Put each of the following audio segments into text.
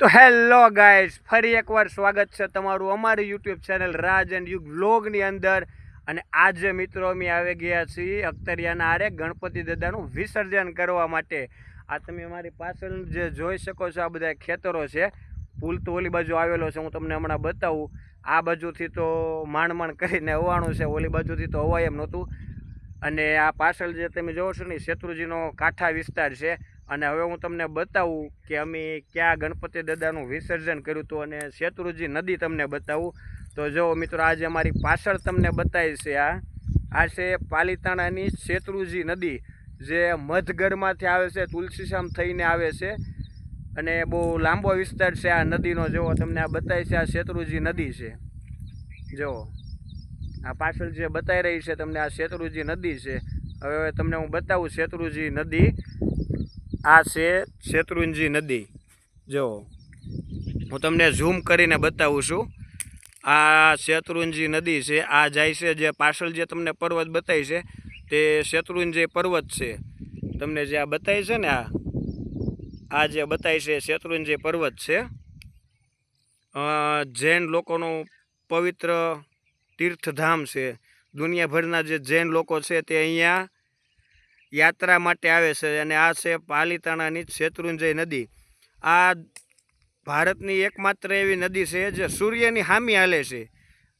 તો hello guys ફરી એકવાર સ્વાગત છે તમારું અમારી યુટ્યુબ ચેનલ રાજ એન્ડ યુગ બ્લોગની અંદર. અને આજે મિત્રો અમે આવી ગયા છીએ અખ્તરિયાના આરે ગણપતિ દાદાનું વિસર્જન કરવા માટે. આ તમે અમારી પાછળ જે જોઈ શકો છો, આ બધા ખેતરો છે. પુલ તો ઓલી બાજુ આવેલો છે, હું તમને હમણાં બતાવું. આ બાજુથી તો માંડ કરીને હોવાનું છે, ઓલી બાજુથી તો હોવાય એમ નહોતું. અને આ પાછળ જે તમે જોવો છો ને શેત્રુજીનો કાંઠા વિસ્તાર છે. અને હવે હું તમને બતાવું કે અમે ક્યાં ગણપતિ દાદાનું વિસર્જન કર્યું હતું અને શેત્રુજી નદી તમને બતાવું. તો જો મિત્રો, આજે અમારી પાછળ તમને બતાવી છે આ. આ છે પાલીતાણાની શેત્રુજી નદી, જે મધગઢમાંથી આવે છે, તુલસીશામ થઈને આવે છે. અને બહુ લાંબો વિસ્તાર છે આ નદીનો. જુઓ, તમને આ બતાવી છે આ શેત્રુજી નદી છે. જુઓ, આ પાછળ જે બતાવી રહી છે તમને આ શેત્રુજી નદી છે. હવે તમને હું બતાવું શેત્રુજી નદી. આ છે શેત્રુંજી નદી. જો, હું તમને ઝૂમ કરીને બતાવું છું. આ શેત્રુંજી નદી છે, આ જાય છે જે પાછળ જે તમને પર્વત બતાવી છે, તે શેત્રુંજય પર્વત છે. તમને જે આ બતાવી છે ને આ આ જે બતાવી છે શેત્રુંજય પર્વત છે. જૈન લોકોનું પવિત્ર તીર્થધામ છે. દુનિયાભરના જે જૈન લોકો છે તે અહીંયા યાત્રા માટે આવે છે અને આ છે પાલીતાણાની શેત્રુંજય નદી. આ ભારતની એકમાત્ર એવી નદી છે જે સૂર્યની હામી હાલે છે.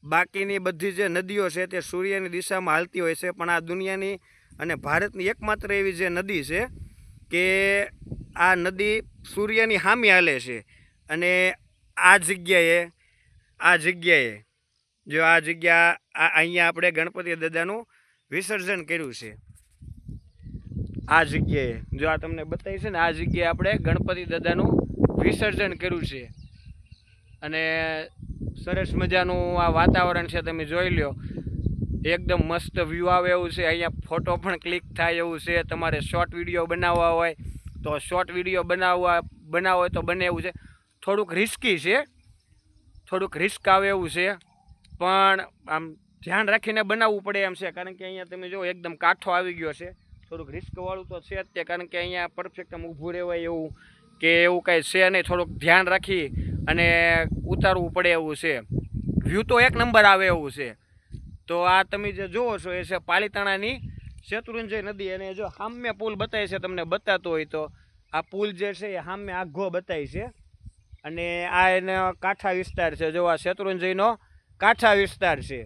બાકીની બધી જે નદીઓ છે તે સૂર્યની દિશામાં હાલતી હોય છે, પણ આ દુનિયાની અને ભારતની એકમાત્ર એવી જે નદી છે કે આ નદી સૂર્યની હામી હાલે છે. અને આ જગ્યાએ આ જગ્યાએ, જો આ જગ્યા અહીંયા આપણે ગણપતિ દાદાનું વિસર્જન કર્યું છે. આ જગ્યાએ. જો આ તમને બતાવી છે ને, આ જગ્યાએ આપણે ગણપતિ દાદાનું વિસર્જન કર્યું છે. અને સરસ મજાનું આ વાતાવરણ છે, તમે જોઈ લ્યો. એકદમ મસ્ત વ્યૂ આવે એવું છે. અહીંયા ફોટો પણ ક્લિક થાય એવું છે. તમારે શોર્ટ વીડિયો બનાવવા હોય તો શોર્ટ વીડિયો બનાવવા, બનાવો હોય તો બને એવું છે. થોડુંક રિસ્કી છે. થોડુંક રિસ્ક આવે એવું છે. પણ આમ ધ્યાન રાખીને બનાવવું પડે એમ છે. કારણ કે અહીંયા તમે જો એકદમ કાઠો આવી ગયો છે. થોડુંક રિસ્કવાળું તો છે જ તે, કારણ કે અહીંયા પરફેક્ટ આમ ઊભું રહેવાય એવું કે એવું કાંઈ છે નહીં, થોડુંક ધ્યાન રાખી અને ઉતારવું પડે એવું છે. વ્યૂ તો એક નંબર આવે એવું છે. તો આ તમે જે જુઓ છો, એ છે પાલીતાણાની શેત્રુંજય નદી અને જો સામે પુલ બતાવે છે, તમને બતાતો હોય તો. આ પુલ જે છે, એ સામે આઘો બતાવી છે. અને આ એનો કાંઠા વિસ્તાર છે, જો આ શેત્રુંજયનો કાંઠા વિસ્તાર છે.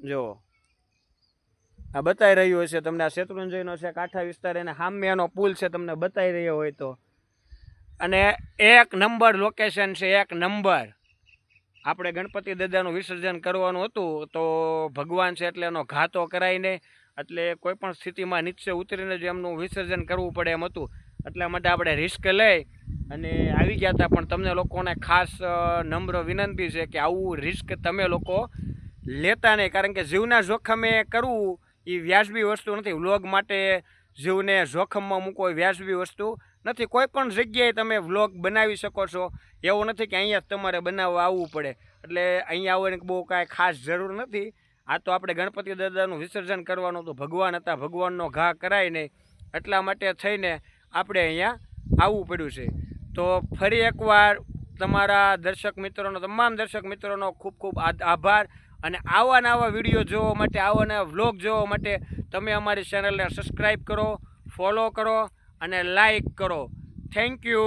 જો આ બતાવી રહ્યું હશે તમને, આ શેત્રુંજયનો છે, કાંઠા વિસ્તાર, એને સામે એનો પુલ છે તમને બતાવી રહ્યો હોય તો. અને એક નંબર લોકેશન છે, એક નંબર. આપણે ગણપતિ દાદાનું વિસર્જન કરવાનું હતું, તો ભગવાન છે એટલે એનો ઘાતો કરાય નહીં એટલે કોઈ પણ સ્થિતિમાં નીચે ઉતરીને જ એમનું વિસર્જન કરવું પડે એમ હતું. એટલા માટે આપણે રિસ્ક લઈ અને આવી ગયા હતા, પણ તમને લોકોને ખાસ નમ્ર વિનંતી છે કે આવું રિસ્ક તમે લોકો લેતા નહીં, કારણ કે જીવના જોખમે કરવું એ વ્યાજબી વસ્તુ નથી. વ્લોગ માટે જીવને જોખમમાં મૂકો એ વ્યાજબી વસ્તુ નથી. કોઈ પણ જગ્યાએ તમે વ્લોગ બનાવી શકો છો. એવું નથી કે અહીંયા તમારે બનાવવા આવવું પડે. એટલે અહીંયા આવવાની બહુ કાંઈ ખાસ જરૂર નથી. આ તો આપણે ગણપતિ દાદાનું વિસર્જન કરવાનું તો ભગવાન હતા. ભગવાનનો ઘા કરાય નહીં એટલા માટે થઈને આપણે અહીંયા આવવું પડ્યું છે. તો ફરી એકવાર તમારા દર્શક મિત્રોનો, તમામ દર્શક મિત્રોનો ખૂબ ખૂબ આભાર અને આવા નવા વીડિયો જોવા માટે, આવા નવા વ્લોગ જોવા માટે તમે અમારી ચેનલને સબસ્ક્રાઈબ કરો, ફોલો કરો અને લાઈક કરો. Thank you.